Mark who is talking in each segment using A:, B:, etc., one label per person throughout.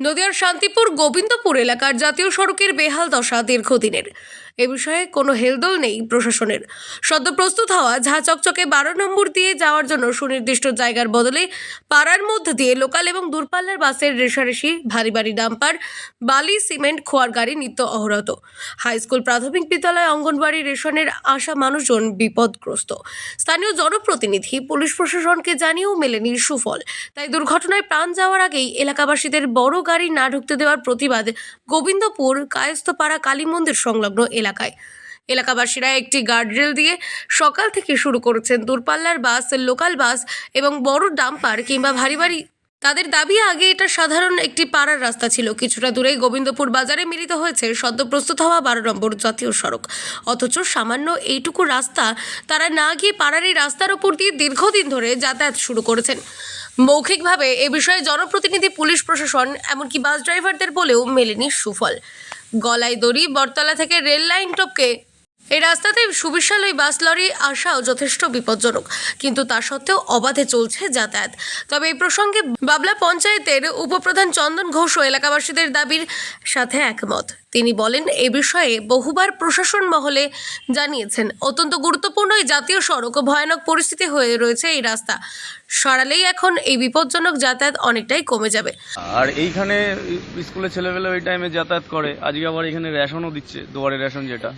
A: নদিয়ার শান্তিপুর গোবিন্দপুর এলাকার জাতীয় সড়কের বেহাল দশা দীর্ঘদিনের। এ বিষয়ে কোনো হেলদোল নেই প্রশাসনের। সদ্য প্রস্তুত হওয়া ঝা চকচকে বারো নম্বর দিয়ে যাওয়ার জন্য সুনির্দিষ্ট জায়গার বদলে পাড়ার মধ্য দিয়ে লোকাল এবং দূরপাল্লার বাসের রেশারেশি, ভারী ভারী ডাম্পার, বালি, সিমেন্ট, খোয়ার গাড়ি নিত্য অহরত হাই স্কুল প্রাথমিক বিদ্যালয় অঙ্গনবাড়ি রেশনের আসা মানুষজন বিপদগ্রস্ত। স্থানীয় জনপ্রতিনিধি, পুলিশ প্রশাসনকে জানিয়েও মেলেনি সুফল। তাই দুর্ঘটনায় প্রাণ যাওয়ার আগেই এলাকাবাসীদের বড় গাড়ি না ঢুকতে দেওয়ার প্রতিবাদ গোবিন্দপুর কায়স্থপাড়া কালী মন্দির সংলগ্ন এলাকায়। এলাকাবাসীরা একটি গার্ডরেল দিয়ে সকাল থেকে শুরু করেছেন দূরপাল্লার বাস লোকাল বাস এবং বড় ডাম্পার কিংবা ভারী ভারী। তাদের দাবি, আগে এটা সাধারণ একটি পাড়ার রাস্তা ছিল। কিছুটা দূরেই গোবিন্দপুর বাজারে মিলিত হয়েছে সদ্য প্রস্তুত হওয়া বারো নম্বর জাতীয় সড়ক। অথচ সামান্য এইটুকু রাস্তা তারা না গিয়ে পাড়ার এই রাস্তার ওপর দিয়ে দীর্ঘদিন ধরে যাতায়াত শুরু করেছেন। মৌখিকভাবে এ বিষয়ে জনপ্রতিনিধি, পুলিশ প্রশাসন, এমনকি বাস ড্রাইভারদের বলেও মেলেনি সুফল। গলায় দড়ি, বটতলা থেকে রেল লাইন টপকে এই রাস্তাতে সুবিশাল ওই বাস লরি আসাও যথেষ্ট বিপজ্জনক। কিন্তু তা সত্ত্বেও অবাধে চলছে যাতায়াত। তবে এই প্রসঙ্গে বাবলা পঞ্চায়েতের উপপ্রধান চন্দন ঘোষও এলাকাবাসীদের দাবির সাথে একমত। তিনি বলেন এ বিষয়ে বহুবার প্রশাসন মহলে জানিয়েছেন অত্যন্ত গুরুত্বপূর্ণ এই জাতীয় সড়ক ও ভয়ানক পরিস্থিতি হয়ে রয়েছে এই রাস্তা। সরালেই এখন এই বিপজ্জনক যাতায়াত অনেকটাই কমে যাবে।
B: আর এইখানে স্কুলের ছেলেবেলে ওই টাইমে যাতায়াত করে আজকে আবার এখানে রেশনও দিচ্ছে দুয়ারে রেশন যেটা।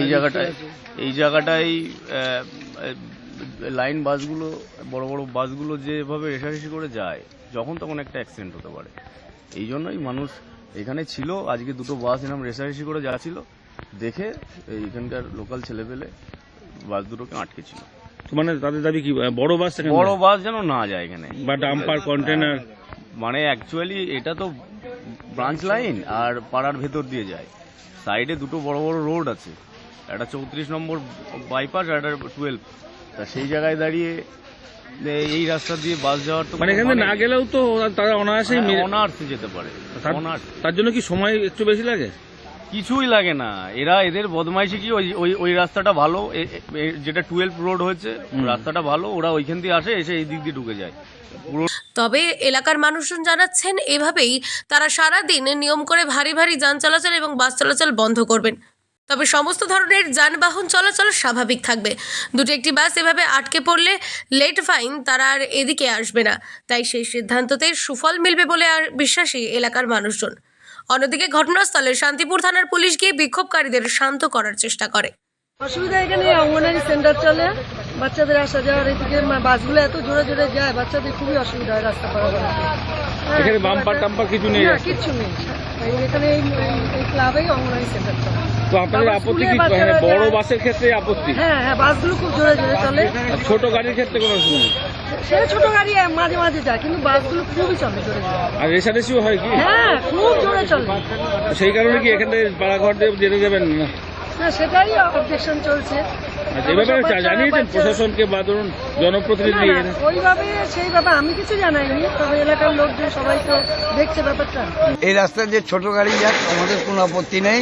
B: এই জায়গাটায় এই জায়গাটায় আহ, লাইন বাসগুলো বড় বড় বাসগুলো যেভাবে রেশারেশি করে যায় যখন তখন একটা অ্যাক্সিডেন্ট হতে পারে। এই জন্যই মানুষ এখানে ছিল আজকে দুটো বাস এরকম রেশারেশি করে যাচ্ছিল দেখে এখানকার লোকাল ছেলেপেলে বাস দুটোকে আটকে ছিল।
C: মানে তাদের দাবি কি বড় বাস
B: বড় বাস যেন না যায় এখানে।
C: বা ডাম্পার কন্টেনার
B: মানে অ্যাকচুয়ালি এটা তো ব্রাঞ্চ লাইন আর পাড়ার ভেতর দিয়ে যায়। সাইডে দুটো বড় বড় রোড আছে। একটা চৌত্রিশ নম্বর বাইপাস আর একটা টুয়েলভ তা সেই জায়গায় দাঁড়িয়ে এই রাস্তা দিয়ে বাস যাওয়ার তো
C: মানে এখানে না গেলেও তো তারা অনায়াসেই মে-
B: অনার্সে যেতে পারে
C: তার-
B: অনার্স
C: তার জন্য কি সময় একটু বেশি লাগে?
B: কিছুই লাগে না। এরা এদের বদমাইশি কি? ওই ওই ওই রাস্তাটা ভালো। যেটা টুয়েলভ রোড হয়েছে রাস্তাটা ভালো। ওরা ওইখান দিয়ে আসে এসে এই দিক দিয়ে ঢুকে যায়। পুরো
A: তবে এলাকার মানুষজন জানাচ্ছেন এভাবেই তারা সারা দিন নিয়ম করে ভারী ভারী যান চলাচল এবং বাস চলাচল বন্ধ করবেন। তবে সমস্ত ধরনের যানবাহন চলাচল স্বাভাবিক থাকবে। দুটো একটি বাস এভাবে আটকে পড়লে লেট ফাইন তারা আর এদিকে আসবে না। তাই সেই সিদ্ধান্ততে সুফল মিলবে বলে আর বিশ্বাসী এলাকার মানুষজন। অন্যদিকে ঘটনাস্থলে শান্তিপুর থানার পুলিশ গিয়ে বিক্ষোভকারীদের শান্ত করার চেষ্টা করে।
D: অসুবিধা এখানে অঙ্গনারী সেন্টার চলে। বাচ্চাদের আসা যাওয়ার এদিকে বাসগুলো এত জোরে জোরে যায় বাচ্চাদের খুবই অসুবিধা হয় রাস্তা পারাপার হ্যাঁ,
C: এখানে বাম্পার টাম্পার কিছু নেই
D: না কিচ্ছু নেই। এখানে এই ক্লাবেই অঙ্গনারী সেন্টার চলে।
C: তো আপনাদের আপত্তি কি মানে বড় বাসের ক্ষেত্রে আপত্তি?
D: হ্যাঁ হ্যাঁ বাসগুলো খুব জোরে জোরে চলে।
C: ছোট গাড়ির ক্ষেত্রে কোনো অসুবিধা নেই?
D: সে ছোট গাড়ি মাঝে মাঝে যায় কিন্তু বাসগুলো খুবই চলে জোরে
C: আর রেশারেশিও হয় কি?
D: হ্যাঁ খুব জোরে চলে।
C: সেই কারণে কি এখানে পাড়াঘর দিয়ে যেতে দেবেন না?
D: না সেটাই অবজেকশন চলছে।
C: জানিয়েছেন প্রশাসনকে বা ধরুন জনপ্রতিনিধি
D: আমি কিছু জানাইনি তবে এলাকার লোকজন সবাই তো দেখছে ব্যাপারটা।
E: এই রাস্তায় যে ছোট গাড়ি যাক আমাদের কোনো আপত্তি নেই।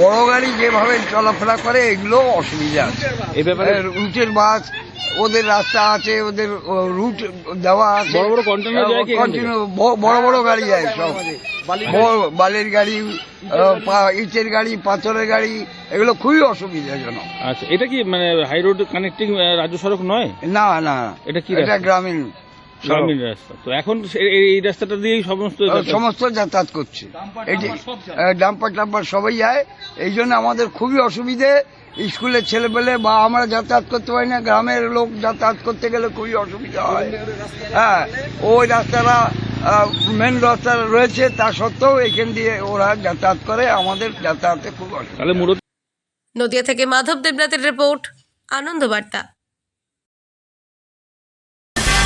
E: বড় গাড়ি যেভাবে চলাফেরা করে এগুলো অসুবিধা আছে।
C: এই ব্যাপারে
E: রুটের বাস ওদের রাস্তা আছে ওদের রুট দেওয়া আছে।
C: বড় বড় কন্টেনার?
E: কন্টিনিউ বড় বড় গাড়ি যায় সব। বালির গাড়ি। ইটের গাড়ি পাথরের গাড়ি এগুলো খুবই অসুবিধাজনক।
C: আচ্ছা এটা কি মানে হাই রোড কানেক্টিং রাজ্য সড়ক নয়?
E: না না
C: এটা কি
E: এটা গ্রামীণ। সড়ক।
C: রাস্তা। তো এখন এই এই রাস্তাটা দিয়েই সমস্ত
E: সমস্ত যাতায়াত করছে। ডাম্পার টাম্পার সবাই যায়। এই জন্য আমাদের খুবই অসুবিধে। স্কুলের ছেলেপেলে বা আমরা যাতায়াত করতে পারি না। গ্রামের লোক যাতায়াত করতে গেলে খুবই অসুবিধা হয়। হ্যাঁ ওই রাস্তাটা মেন রাস্তা রয়েছে। তা সত্ত্বেও এখান দিয়ে ওরা যাতায়াত করে। আমাদের যাতায়াতে খুব অসুবিধা।
A: নদিয়া থেকে মাধব দেবনাথের রিপোর্ট আনন্দ বার্তা